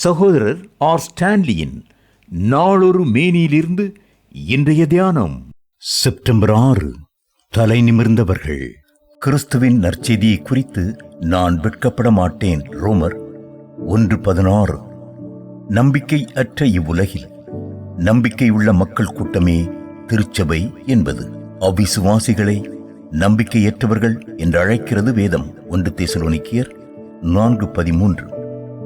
சகோதரர் ஆர் ஸ்டான்லியின் நாளொரு மேனியிலிருந்து இன்றைய தியானம். செப்டம்பர் ஆறு தலை நிமிர்ந்தவர்கள். கிறிஸ்துவின் நற்செய்தியை குறித்து நான் வெட்கப்பட மாட்டேன் ரோமர் ஒன்று பதினாறு. நம்பிக்கை அற்ற இவ்வுலகில் நம்பிக்கையுள்ள மக்கள் கூட்டமே திருச்சபை என்பது. அவிசுவாசிகளை நம்பிக்கையற்றவர்கள் என்று அழைக்கிறது வேதம் ஒன்று தேசலோனிக்கியர் நான்கு பதிமூன்று.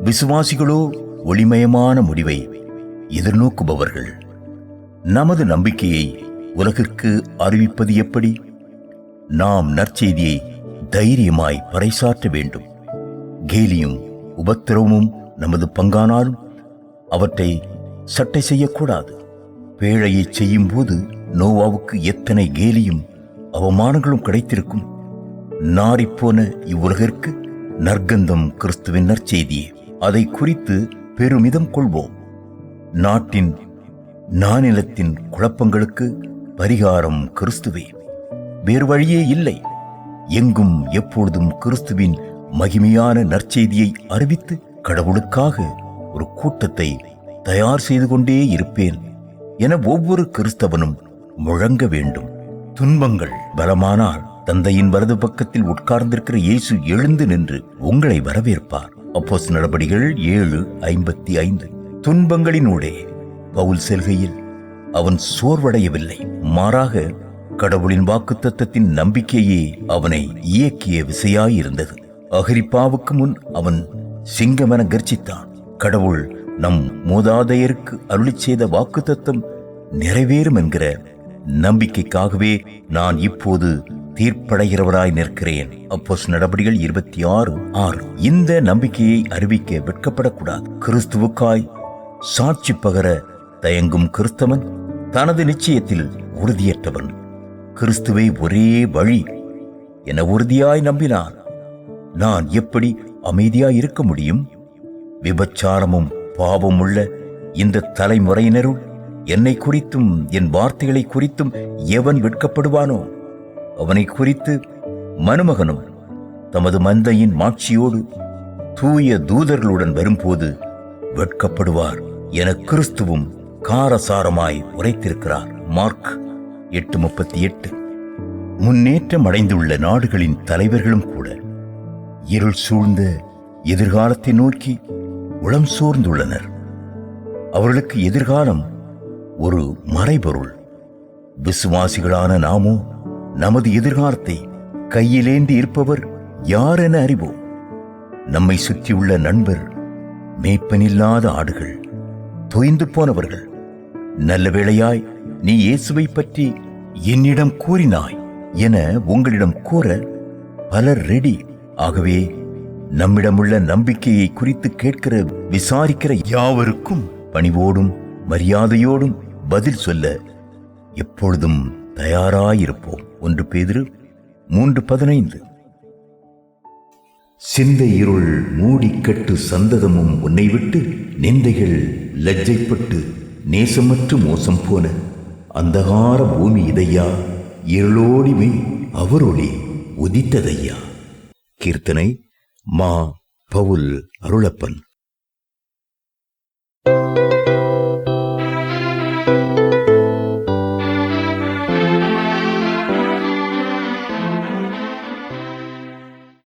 விசுவாசிகளோ ஒளிமயமான முடிவை எதிர்நோக்குபவர்கள். நமது நம்பிக்கையை உலகிற்கு அறிவிப்பது எப்படி? நாம் நற்செய்தியை தைரியமாய் பறைசாற்ற வேண்டும். கேலியும் உபத்திரவமும் நமது பங்கானாலும் அவற்றை சட்டை செய்யக்கூடாது. பேழையை செய்யும் போது நோவாவுக்கு எத்தனை கேலியும் அவமானங்களும் கிடைத்திருக்கும்? நாறிப்போன இவ்வுலகிற்கு நற்கந்தம் கிறிஸ்துவின் நற்செய்தியே. அதை குறித்து பெருமிதம் கொள்வோம். நாட்டின் நானிலத்தின் குழப்பங்களுக்கு பரிகாரம் கிறிஸ்துவே. வேறு வழியே இல்லை. எங்கும் எப்பொழுதும் கிறிஸ்துவின் மகிமையான நற்செய்தியை அறிவித்து கடவுளுக்காக ஒரு கூட்டத்தை தயார் செய்து கொண்டே இருப்பேன் என ஒவ்வொரு கிறிஸ்தவனும் முழங்க வேண்டும். துன்பங்கள் பலமானால் தந்தையின் வலது பக்கத்தில் உட்கார்ந்திருக்கிற இயேசு எழுந்து நின்று உங்களை வரவேற்பார். அப்போஸ் நடபடிகள் ஏழு ஐம்பத்தி ஐந்து. துன்பங்களினூடே பவுல் செல்கையில் அவன் சோர்வடையவில்லை. மாறாக கடவுளின் வாக்குத்தத்தத்தின் நம்பிக்கையே அவனை இயக்கிய விசையாயிருந்தது. அகிரிப்பாவுக்கு முன் அவன் சிங்கமென கர்ஜித்தான். கடவுள் நம் மூதாதையருக்கு அருளி செய்த வாக்குத்தத்தம் நிறைவேறும் என்கிற நம்பிக்கைக்காகவே நான் இப்போது தீர்ப்படைகிறவராய் நிற்கிறேன். அப்போஸ் நடபடிகள் இருபத்தி ஆறு. ஆறு இந்த நம்பிக்கையை அறிவிக்க வெட்கப்படக்கூடாது. கிறிஸ்துவுக்காய் சாட்சி பகர தயங்கும் கிறிஸ்தவன் தனது நிச்சயத்தில் உறுதியற்றவன். கிறிஸ்துவை ஒரே வழி என உறுதியாய் நம்பினான். நான் எப்படி அமைதியாய் இருக்க முடியும்? விபச்சாரமும் பாவம் உள்ள இந்த தலைமுறையினரும் என்னை குறித்தும் என் வார்த்தைகளை குறித்தும் எவன் வெட்கப்படுவானோ? அவனை குறித்து மனுமகனும் தமது மந்தையின் மாட்சியோடு தூய தூதர்களுடன் வரும்போது வெட்கப்படுவார் என கிறிஸ்துவும் காரசாரமாய் உரைத்திருக்கிறார். மார்க் எட்டு முப்பத்தி எட்டு முன்னேற்றம் அடைந்துள்ள நாடுகளின் தலைவர்களும் கூட இருள் சூழ்ந்த எதிர்காலத்தை நோக்கி உளம் சோர்ந்துள்ளனர். அவர்களுக்கு எதிர்காலம் ஒரு மறைபொருள். விசுவாசிகளான நாமோ நமது எதிர்காலத்தை கையிலேந்தி இருப்பவர் யார் என அறிவோம்? நம்மை சுற்றியுள்ள நண்பர் மேய்ப்பனில்லாத ஆடுகள் தொய்ந்து போனவர்கள். நல்ல வேளையாய் நீ இயேசுவை பற்றி என்னிடம் கூறினாய் என உங்களிடம் கூற பலர் ரெடி. ஆகவே நம்மிடமுள்ள நம்பிக்கையை குறித்து கேட்கிற விசாரிக்கிற யாவருக்கும் பணிவோடும் மரியாதையோடும் பதில் சொல்ல எப்பொழுதும் தயாராயிருப்போம். ஒன்று பேதிரு மூன்று பதினைந்து. சிந்தை இருள் மூடிக்கட்டு சந்ததமும் உன்னை விட்டு நிந்தைகள் லஜ்ஜைப்பட்டு நேசமற்று மோசம் போன அந்தகார பூமி இதையா? இருளோடிமை அவரொளி உதித்ததையா? கீர்த்தனை மா பவுல் அருளப்பன். thank you